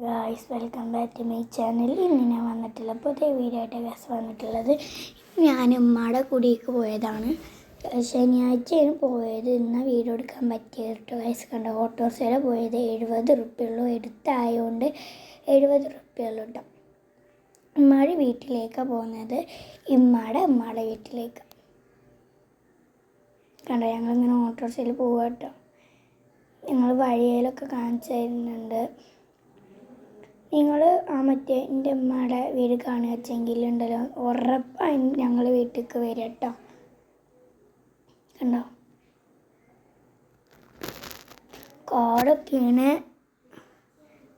Guys welcome back to my channel ഇന്ന് ഞാൻ വന്നിട്ടുള്ള പുതിയ വീഡിയോ ആയിട്ട് ഗസ് വന്നിട്ടുള്ളത് ഞാൻ ഉമ്മയുടെ കുടിയേക്ക് പോയതാണ്. ശനിയാഴ്ചയാണ് പോയത്. ഇന്ന് വീഡിയോ എടുക്കാൻ പറ്റിയത് കേട്ടോ ഗൈസ് കണ്ട ഓട്ടോറിക്ഷയിൽ പോയത്. എഴുപത് റുപ്യുള്ളൂ എടുത്തായതുകൊണ്ട് എഴുപത് റുപ്യുള്ളൂ കേട്ടോ ഉമ്മയുടെ വീട്ടിലേക്കാണ് പോകുന്നത്. ഇമ്മയുടെ ഉമ്മയുടെ വീട്ടിലേക്ക്. കണ്ടോ ഞങ്ങളിങ്ങനെ ഓട്ടോറിക്ഷയിൽ പോവാട്ടോ ഞങ്ങൾ വഴിയിലൊക്കെ കാണിച്ചു തരുന്നുണ്ട്. നിങ്ങൾ ആ മറ്റേ എന്റെ ഉമ്മയുടെ വീട് കാണുക വെച്ചെങ്കിൽ ഉണ്ടല്ലോ ഉറപ്പായി ഞങ്ങൾ വീട്ടിലേക്ക് വരിക കേട്ടോ. കണ്ടോ? കോടൊക്കെയാണ്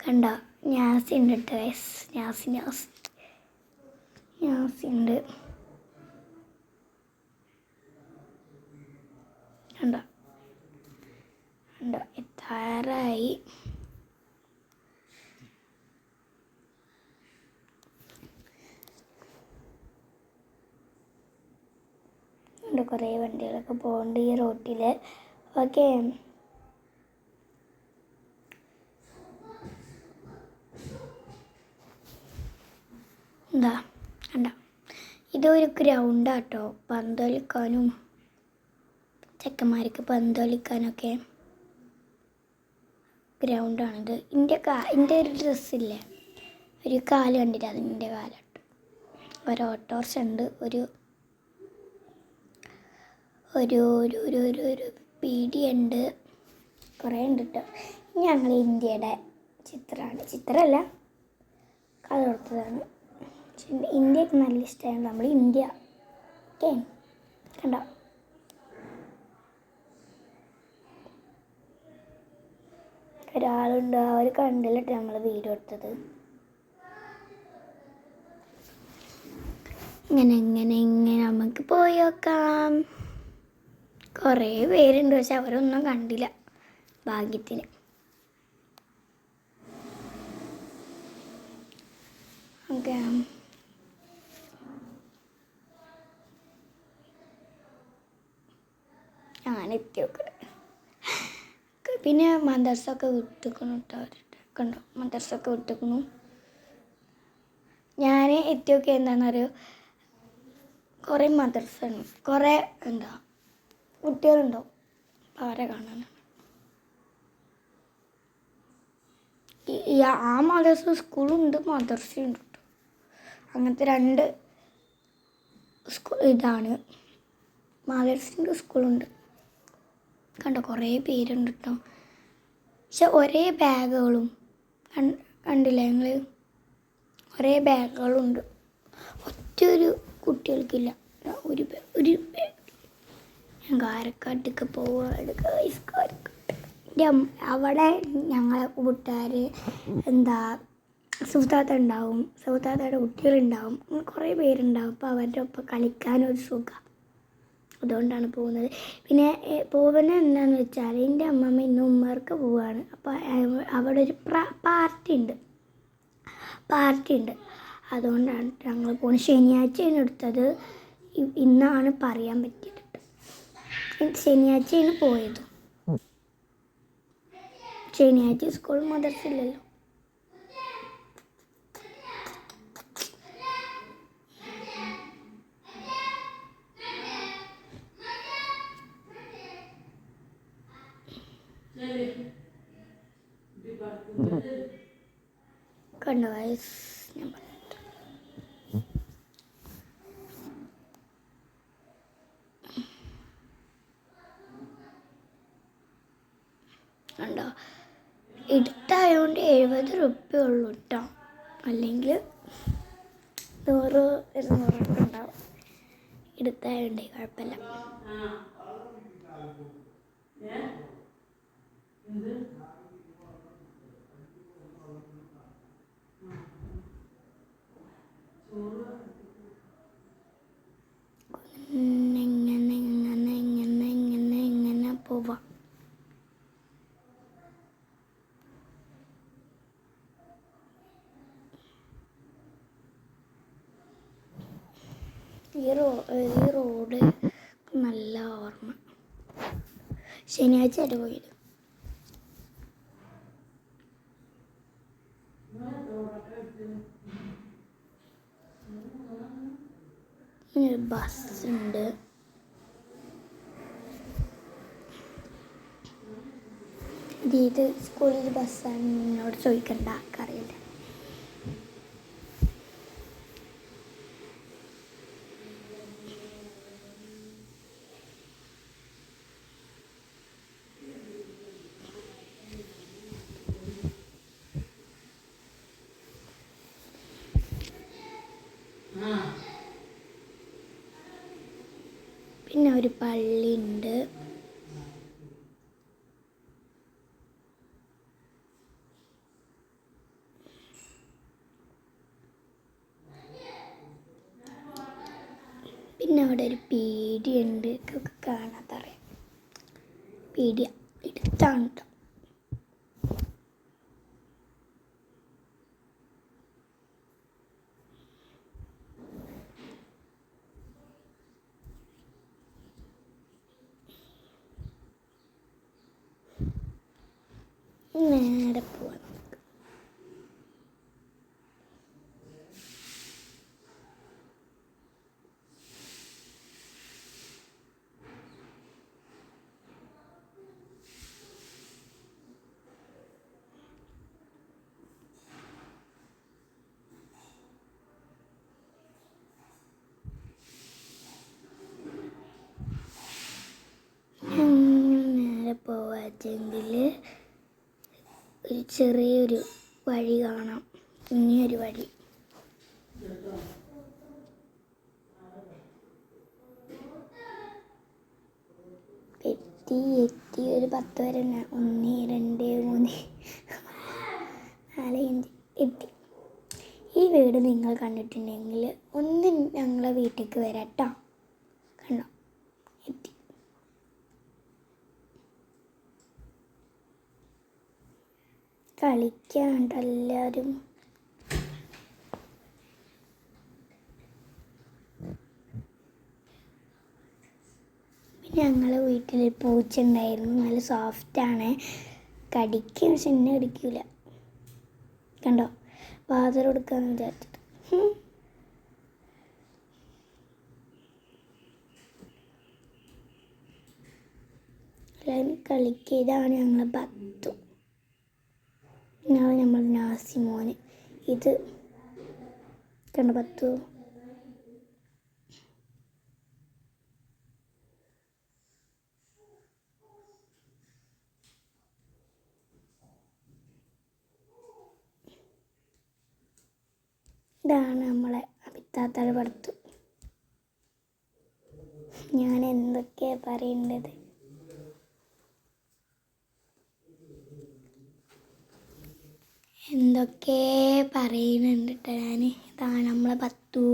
കണ്ടോ? ഞാസി ഉണ്ട് കേട്ടോ യെസ് ഞാസി ഞാസി ഞാസി ഉണ്ട്. കണ്ടോ? കണ്ടോ? എത്താറായി. ഉണ്ട് കുറേ വണ്ടികളൊക്കെ പോകുന്നുണ്ട് ഈ റോട്ടിൽ ഓക്കെ. എന്താ കണ്ട? ഇതൊരു ഗ്രൗണ്ടാട്ടോ പന്ത് കളിക്കാനും ചെക്കന്മാർക്ക് പന്ത് കളിക്കാനൊക്കെ ഗ്രൗണ്ടാണിത്. എന്റെ കാ എന്റെ ഒരു ഡ്രസ്സില്ലേ? ഒരു കാൽ കണ്ടിട്ട് അതിന്റെ കാലം ഒരു ഓട്ടോറിക്ഷ ഉണ്ട് ഒരു ഒരു ഒരു ഒരു ഒരു ഒരു പീടിയുണ്ട്. കുറേ ഉണ്ട് കേട്ടോ ഞങ്ങൾ ഇന്ത്യയുടെ ചിത്രമാണ്. ചിത്രമല്ല കഥ കൊടുത്തതാണ്. ഇന്ത്യയ്ക്ക് നല്ല ഇഷ്ടമാണ്. നമ്മൾ ഇന്ത്യ. ഓക്കെ? കണ്ടോ? ഒരാളുണ്ട്. അവർ കണ്ടിലിട്ട് നമ്മൾ വീഡിയോ എടുത്തത് ഇങ്ങനെ ഇങ്ങനെ ഇങ്ങനെ നമുക്ക് പോയി നോക്കാം. കുറേ പേരുണ്ട് പക്ഷെ അവരൊന്നും കണ്ടില്ല ഭാഗ്യത്തിന്. ഓക്കെ. ഞാൻ പിന്നെ മദർസൊക്കെ വിട്ടിക്കണു കേട്ടോ അവരുടെ. കണ്ടോ? മദർസൊക്കെ വിട്ടിക്കണു. ഞാൻ എത്തിയൊക്കെ എന്താണെന്നറിയോ കുറേ മദർസാണ് കുറേ എന്താ കുട്ടികളുണ്ടാവും. അവരെ കാണാൻ ഈ- ആ മദർസ സ്കൂളുണ്ട് മദർസയുണ്ട് കേട്ടോ. അങ്ങനത്തെ രണ്ട് സ്കൂ ഇതാണ്. മദർസിന്റെ സ്കൂളുണ്ട്. കണ്ടോ കുറേ പേരുണ്ട് കേട്ടോ. പക്ഷെ ഒരേ ബാഗുകളും കണ്ടില്ലേ ഞങ്ങൾ ഒരേ ബാഗുകളുണ്ട്. ഒറ്റ ഒരു കുട്ടികൾക്കില്ല. ഒരു ഒരു ഞാൻ കാരക്കാട്ടൊക്കെ പോവുക കാരക്കാട്ട്. അവിടെ ഞങ്ങളെ കൂട്ടുകാർ എന്താ സുഹൃത്താത്ത ഉണ്ടാവും സുഹൃത്താത്തയുടെ കുട്ടികളുണ്ടാവും കുറേ പേരുണ്ടാവും. അപ്പോൾ അവരുടെ ഒപ്പം കളിക്കാനൊരു സുഖം. അതുകൊണ്ടാണ് പോകുന്നത്. പിന്നെ പോകുന്നത് എന്താണെന്ന് വെച്ചാൽ എന്റെ അമ്മമ്മ ഇന്ന് ഉമ്മർക്ക് പോവുകയാണ് അപ്പോൾ അവ- അവിടെ ഒരു പാർട്ടി ഉണ്ട്. പാർട്ടി ഉണ്ട്. അതുകൊണ്ടാണ് ഞങ്ങൾ പോകുന്നത് ശനിയാഴ്ചയാണ് എടുത്തത്. ഇന്നാണ് പറയാൻ പറ്റിയത്. ശനിയാഴ്ചയാണ് പോയത് ശനിയാഴ്ച സ്കൂൾ മദർസ ഇല്ലല്ലോ കണ്ടോ guys? ഞാൻ പറഞ്ഞിട്ട് കണ്ടോ എടുത്തായതുകൊണ്ട് എഴുപത് റുപ്യ ഉള്ളൂ കേട്ടോ അല്ലെങ്കിൽ നൂറ് ഇരുന്നൂറൊക്കെ ഉണ്ടാവും. എടുത്തായതുകൊണ്ടേ കുഴപ്പമില്ല ഇങ്ങനെ ഇങ്ങനെ ഇങ്ങനെ ഇങ്ങനെ ഇങ്ങനെ പോവാം ഈ റോ ഈ റോഡ് നല്ല ഓർമ്മ. ശനിയാഴ്ച ആയിട്ട് പോയത് ബസ്സുണ്ട്. ഇത് സ്കൂളിൽ ബസ്സാണ്. എന്നോട് ചോദിക്കണ്ട. പിന്നെ ഒരു പള്ളി ഉണ്ട് പിന്നെ അവിടെ ഒരു പീടിയുണ്ട്. കാണാത്തറിയാം പീടിയ എടുത്താണ് കേട്ടോ നേരെ പോവാം നമുക്ക് അങ്ങനെ നേരെ പോവാച്ചെങ്കിൽ ഒരു ചെറിയൊരു വഴി കാണാം. ഇനിയൊരു വഴി. എത്തി എത്തി. ഒരു പത്ത് വരെ തന്നെ ഒന്ന് രണ്ട് മൂന്ന്. നാല് അഞ്ച്. എത്തി. ഈ വീട് നിങ്ങൾ കണ്ടിട്ടുണ്ടെങ്കിൽ ഒന്ന് ഞങ്ങളെ വീട്ടിലേക്ക് വരാം കേട്ടോ കണ്ടോ എത്തി കളിക്കാണ്ട് എല്ലാവരും. പിന്നെ ഞങ്ങളെ വീട്ടിൽ പൂച്ച ഉണ്ടായിരുന്നു നല്ല സോഫ്റ്റാണ് കടിക്കും പക്ഷെ എന്നെ കടിക്കൂല. കണ്ടോ? വാതിൽ കൊടുക്കാന്ന് വിചാരിച്ചിട്ട്. കളിക്കുക ഞങ്ങളെ ബത്തു. ഇതാണ് നമ്മൾ നാസിമോന് ഇത് കണ്ട പത്തു. ഇതാണ് നമ്മളെ അഭിത്താത്തയുടെ പടത്തു. ഞാൻ എന്തൊക്കെയാ പറയേണ്ടത്? എന്തൊക്കെ പറയുന്നുണ്ട് കേട്ടോ ഞാൻ ഇതാണ് നമ്മളെ പത്തു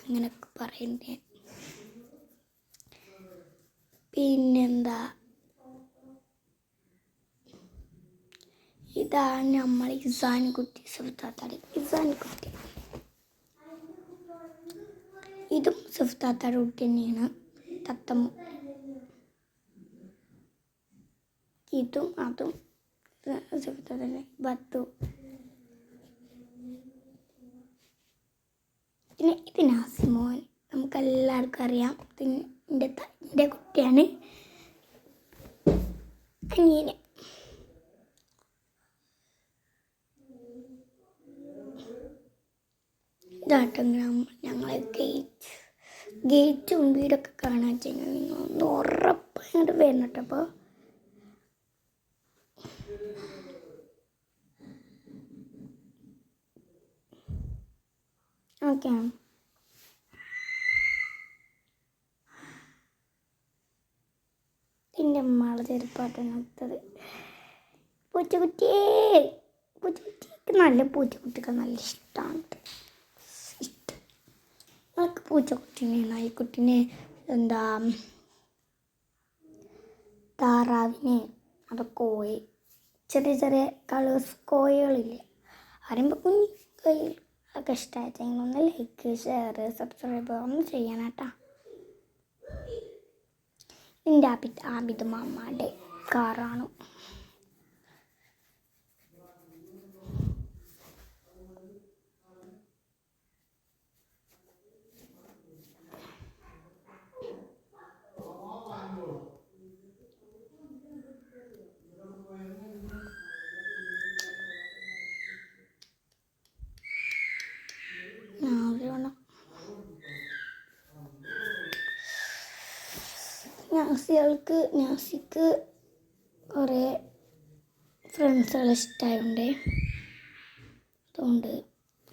അങ്ങനെയൊക്കെ പറയുന്നുണ്ട്. പിന്നെന്താ? ഇതാണ് നമ്മൾ ഇസാൻ കുട്ടി സുഫ്താത്താടി ഇസാൻ കുട്ടി. ഇതും സുഫ്താത്താടെ കുട്ടി തന്നെയാണ്. തത്തമ്മ ഇതും അതും സുഫ്താത്താടി ബത്തു പിന്നെ ഇത് നാസിമോൻ നമുക്ക് എല്ലാവർക്കും അറിയാം. എന്റെ എന്റെ കുട്ടിയാണ്. ഇതാട്ടോ ഞങ്ങളെ ഗേറ്റ് ഗേറ്റും വീടൊക്കെ കാണാൻ ചെയ്യുന്നത് നിങ്ങൾ ഒന്ന് ഉറപ്പായിട്ട് വരണം കേട്ടോ അപ്പോൾ ഓക്കെ എന്റെ ചെറുപ്പാട്ടാണ് അടുത്തത് പൂച്ചക്കുട്ടിയേ പൂച്ചക്കുട്ടിക്ക് നല്ല പൂച്ചക്കുട്ടിക്ക് നല്ല ഇഷ്ടമാണ് ഇഷ്ടം. നമുക്ക് പൂച്ചക്കുട്ടിനെ? നായിക്കുട്ടിനെ എന്താ താറാവിനെ അത് കോഴി ചെറിയ ചെറിയ കളേഴ്സ് കോഴികളില്ലേ. പറയുമ്പോൾ കുഞ്ഞു കൈ ഒക്കെ ഇഷ്ടമായിട്ടെങ്കിൽ ഒന്ന് ലൈക്ക് ഷെയർ സബ്സ്ക്രൈബ് ഒന്ന് ചെയ്യണം കേട്ടോ. എന്റെ ആബിദ് ആബിദ് മാമ്മയുടെ കാറാണ്. നാസികൾക്ക് നാസിക്ക് കുറേ ഫ്രണ്ട്സുകൾ ഇഷ്ടമായുണ്ട് അതുകൊണ്ട്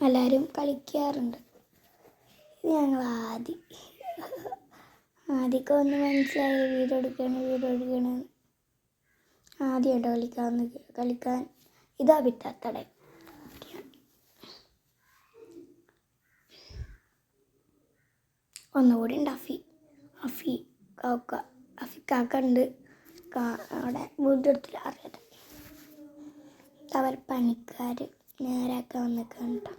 എല്ലാവരും കളിക്കാറുണ്ട്. ഞങ്ങൾ ആദ്യം ആദ്യമൊക്കെ ഒന്ന് മനസ്സിലായി വീട് എടുക്കണം വീട് എടുക്കണം. ആദ്യമായിട്ട് കളിക്കാൻ കളിക്കാൻ ഇതാ പിറ്റാത്തടെ ഒന്നുകൂടി ഉണ്ട് അഫി അഫി കാക്ക അഫി കാക്ക ഉണ്ട്. അവിടെ വീടെടുത്തില്ല അറിയാതെ അവർ പണിക്കാർ നേരാക്കാൻ വന്നിട്ടുണ്ടോ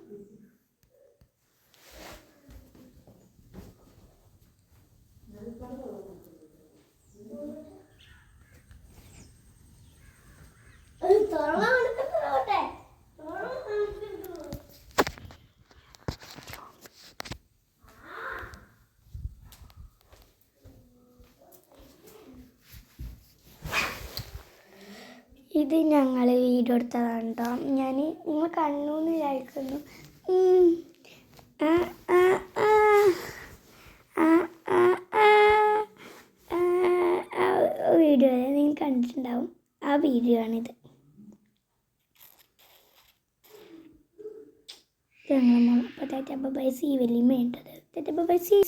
ഇത് ഞങ്ങൾ വീഡിയോ എടുത്തതാണ് കേട്ടോ ഞാൻ നിങ്ങൾ കണ്ണു എന്ന് വിചാരിക്കുന്നു വീഡിയോ നിങ്ങൾ കണ്ടിട്ടുണ്ടാവും. ആ വീഡിയോ ആണിത്. ഞങ്ങൾ അപ്പോൾ ബൈ സി വലിയ വേണ്ടത് ബൈ സി